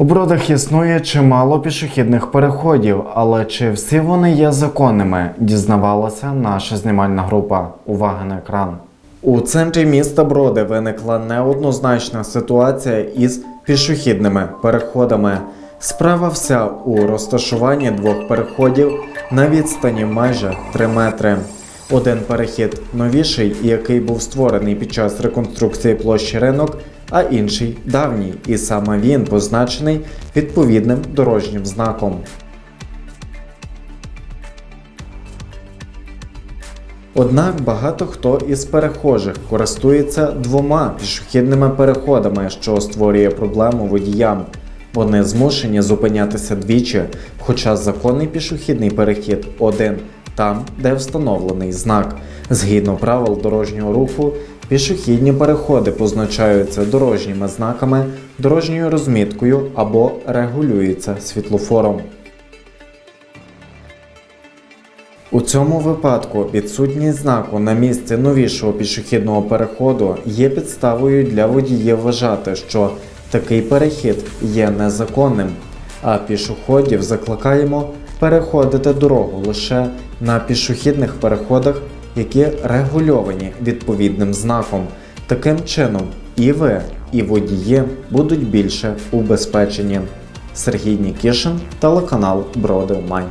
У бродах існує чимало пішохідних переходів, але чи всі вони є законними, дізнавалася наша знімальна група. Увага на екран. У центрі міста Броди виникла неоднозначна ситуація із пішохідними переходами. Справа вся у розташуванні двох переходів на відстані майже 3 метри. Один перехід новіший, який був створений під час реконструкції площі ринок, а інший давній, і саме він позначений відповідним дорожнім знаком. Однак багато хто із перехожих користується двома пішохідними переходами, що створює проблему водіям. Вони змушені зупинятися двічі, хоча законний пішохідний перехід один там, де встановлений знак. Згідно правил дорожнього руху, пішохідні переходи позначаються дорожніми знаками, дорожньою розміткою або регулюються світлофором. У цьому випадку відсутність знаку на місці новішого пішохідного переходу є підставою для водіїв вважати, що такий перехід є незаконним, а пішоходів закликаємо переходити дорогу лише на пішохідних переходах, які регульовані відповідним знаком. Таким чином, і ви, і водії будуть більше убезпечені. Сергій Нікішин, телеканал Броди Майн.